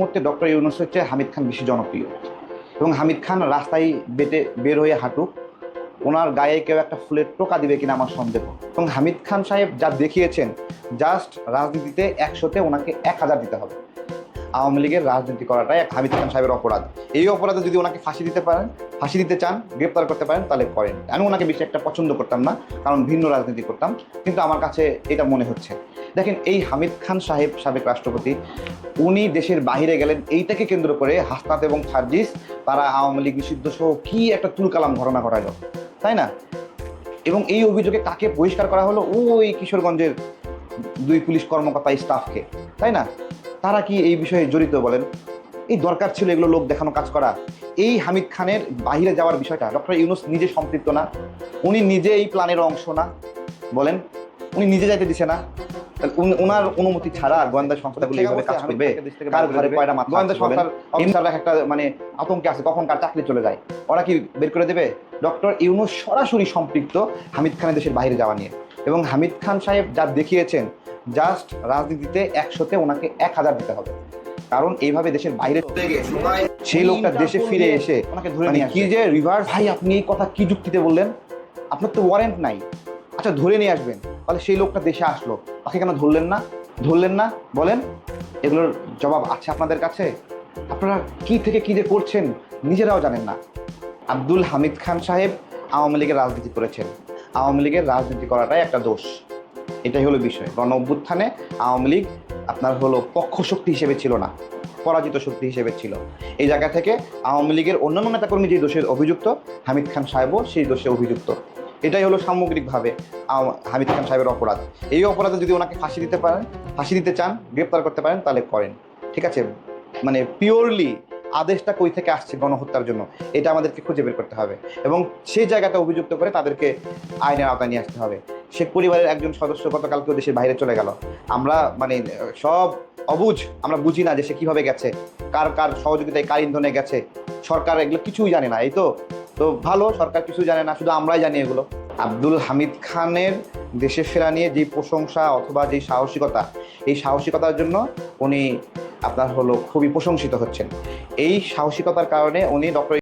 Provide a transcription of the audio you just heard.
মুহূর্তে ডক্টর ইউনুস হচ্ছে হামিদ খান বেশি জনপ্রিয়। এবং হামিদ খান রাস্তায় বেটে বের হয়ে হাঁটুক, ওনার গায়ে কেউ একটা ফুলের টোকা দিবে কিনা আমার সন্দেহ। এবং হামিদ খান সাহেব যা দেখিয়েছেন জাস্ট রাজনীতিতে একশোতে ওনাকে এক হাজার দিতে হবে। আওয়ামী লীগের রাজনীতি করাটাই হামিদ খান সাহেবের অপরাধ। এই অপরাধে যদি ওনাকে ফাঁসি দিতে পারেন ফাঁসি দিতে চান, গ্রেপ্তার করতে পারেন, তাহলে করেন। আমি ওনাকে বেশি একটা পছন্দ করতাম না, কারণ ভিন্ন রাজনীতি করতাম, কিন্তু আমার কাছে এটা মনে হচ্ছে। দেখেন, এই হামিদ খান সাহেব, সাবেক রাষ্ট্রপতি, উনি দেশের বাইরে গেলেন, এইটাকে কেন্দ্র করে হাসনাত এবং সার্জিস তারা আওয়ামী লীগ নিষিদ্ধ সহ কি একটা তুলকালাম ঘটনা ঘটালো, তাই না? এবং এই অভিযোগে কাকে বহিষ্কার করা হলো? ওই কিশোরগঞ্জের দুই পুলিশ কর্মকর্তা স্টাফকে, তাই না? তারা কি এই বিষয়ে জড়িত বলেন? এই দরকার ছিল এগুলো লোক দেখানো, কাজ করা। এই হামিদ খানের বাইরে যাওয়ার বিষয়টা ডক্টর ইউনুস নিজে সম্পৃক্ত না উনি নিজে এই প্ল্যানের অংশ না বলেন উনি নিজে যাইতে দিছে না ওনার অনুমতি ছাড়া গোয়েন্দা সংস্থাগুলো এইভাবে কাজ করবে? কার ঘরে কয়টা মাথা গোয়েন্দা সংস্থার অফিসাররা একটা মানে আতঙ্কে আছে কখন কার চাকরি চলে যায়? ওরা কি বের করে দেবে? ডক্টর ইউনুস সরাসরি সম্পৃক্ত হামিদ খানের দেশের বাইরে যাওয়া নিয়ে। এবং হামিদ খান সাহেব যা দেখিয়েছেন জাস্ট রাজনীতিতে একশোতে ওনাকে এক হাজার দিতে হবে। কারণ এইভাবে দেশের বাইরে সেই লোকটা দেশে ফিরে এসে ওনাকে ধরে নিয়ে কি যে রিভার্স ভাই আপনি এই কথা কি যুক্তিতে বললেন? আপনার তো ওয়ারেন্ট নাই। আচ্ছা ধরে নিয়ে আসবেন। তাহলে সেই লোকটা দেশে আসলো। তাকে কেন ধরলেন না? ধরলেন না? বলেন। এগুলোর জবাব আছে আপনাদের কাছে? আপনারা কি থেকে কি যে করছেন নিজেরাও জানেন না। আব্দুল হামিদ খান সাহেব আওয়ামী লীগের রাজনীতি করেছেন। আওয়ামী লীগের রাজনীতি করাটাই একটা দোষ। এটাই হলো বিষয়। গণ অভ্যুত্থানে আওয়ামী লীগ আপনার হলো পক্ষ শক্তি হিসেবে ছিল না, পরাজিত শক্তি হিসেবে ছিল। এই জায়গা থেকে আওয়ামী লীগের অন্যান্য নেতাকর্মী যে দোষের অভিযুক্ত, হামিদ খান সাহেবও সেই দোষে অভিযুক্ত। এটাই হলো সামগ্রিকভাবে হামিদ খান সাহেবের অপরাধ। এই অপরাধে যদি ওনাকে ফাঁসি দিতে পারেন, ফাঁসি দিতে চান, গ্রেপ্তার করতে পারেন, তাহলে করেন। ঠিক আছে? মানে পিওরলি আদেশটা কই থেকে আসছে গণহত্যার জন্য, এটা আমাদেরকে খুঁজে বের করতে হবে। এবং সেই জায়গাটা অভিযুক্ত করে তাদেরকে আইনের আওতায় নিয়ে আসতে হবে। শেখ পরিবারের একজন সদস্য গতকালকেও দেশের বাইরে চলে গেল। আমরা মানে সব অবুঝ, আমরা বুঝি না যে সে কীভাবে গেছে, কার কার সহযোগিতায় কার ইন্ধনে গেছে, সরকার এগুলো কিছুই জানে না, এই তো? তো ভালো, সরকার কিছু জানে না, শুধু আমরাই জানি এগুলো। আব্দুল হামিদ খানের দেশে ফেরা নিয়ে যে প্রশংসা অথবা যে সাহসিকতা, এই সাহসিকতার জন্য উনি আপনার হলো খুবই প্রশংসিত হচ্ছেন। এই সাহসিকতার কারণে উনি ডক্টর